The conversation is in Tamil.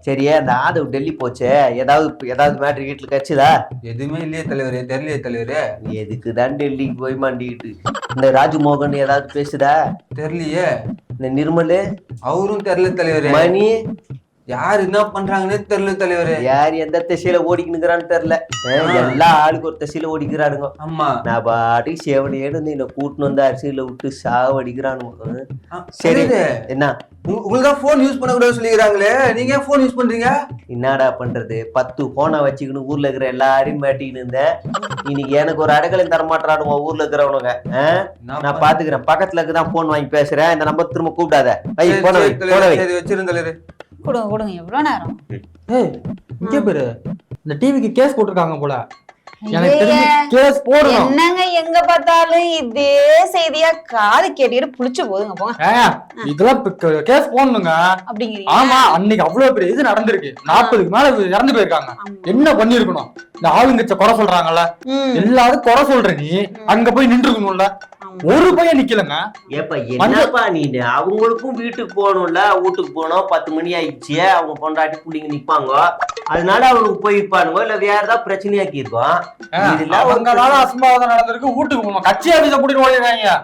சரியா அந்த ஆதவ் டெல்லி போச்சே. ஏதாவது ஏதாவது மேட்ரு வீட்டுல கச்சுதா எதுவுமே இல்லையே தலைவரே தெரியலையே தலைவரே. எதுக்கு தான் டெல்லிக்கு போய் மாண்டிக்கிட்டு இந்த ராஜ்மோகன் ஏதாவது பேசுதா? தெரியலையே. இந்த நிர்மலு? அவரும் தெரியல தலைவரே. மணி? யார் என்ன பண்றாங்கன்னே தெரியல தலைவரே. யார் எந்த திசையில ஓடிக்கினுக்குறான்னு தெரியல. எல்லா ஆளுக்கு ஒரு திசையில ஓடிக்கிறானுங்க. ஆமா. நான் பாட்டுக்கு சேவடியேடு வந்து என்னை கூட்டின்னு வந்து அரிசியில விட்டு சாவடிக்கிறானுங்க சரி என்ன? உங்க- உங்களுக்கு போன் யூஸ் பண்ண கூடாது சொல்லிக்கிறாங்களே. நீங்க ஏன் போன் யூஸ் பண்றீங்க? என்னடா பண்றது? பத்து போனை வச்சுக்கின்னு ஊர்ல இருக்கிற எல்லாரையும் மாட்டிக்கின்னு இருந்தேன். இன்னைக்கு எனக்கு ஒரு அடகலையும் தரமாட்டானுங்க ஊர்ல இருக்கிறவனுங்க. நான் பாத்துக்கிறேன். பக்கத்துல தான் போன் வாங்கி பேசுறேன். இந்த நம்பர் திரும்ப கூப்பிடாத. வை சரி, போன வை சரி, போன தலைவரே, வை. சரி வச்சிருந்த தலைவரே. கொடுங்க கொடுங்க. எவ்வளவு நேரம்? ஏய் இங்க பேரு. இந்த டிவிக்கு கேஸ் போட்டிருக்காங்க போல. எனக்கு தெரிஞ்சு கேஸ் போடணும். என்னங்க எங்க பார்த்தாலும் இதே செய்தியா காது கேட்டுக்கிட்டு புளிச்சு போதுங்க போங்க. இதெல்லாம் கேஸ் போடணுங்க. அப்படிங்கிறீங்க ஆமா அன்னைக்கு அவ்வளவு பெரிய இது நடந்திருக்கு. நாற்பதுக்கு மேல இறந்து போயிருக்காங்க. என்ன பண்ணிருக்கணும் இந்த ஆளுங்கச்ச குறை சொல்றாங்கல்ல. எல்லாரும் குறை சொல்ற நீ அங்க போய் நின்று ஆமா. ஒரு பையன் நிக்கலங்க. ஏப்பா என்னப்பா நீ? அவங்களுக்கும் வீட்டுக்கு போகணும்ல வீட்டுக்கு போனோம் பத்து மணி ஆயிடுச்சு அவங்க பொண்டாட்டி புள்ளிங்க நிப்பாங்க. அதனால அவனுக்கு போயிருப்பானுங்க இல்ல வேற ஏதாவது பிரச்சனையாக்கி இருக்கோம். இதெல்லாம் ஒரு அவங்களால அசம்பாவிதம் நடந்திருக்கு வீட்டுக்கு போகணும். கட்சி ஆபீஸ கூட்டிட்டு ஓடிடுறாங்க.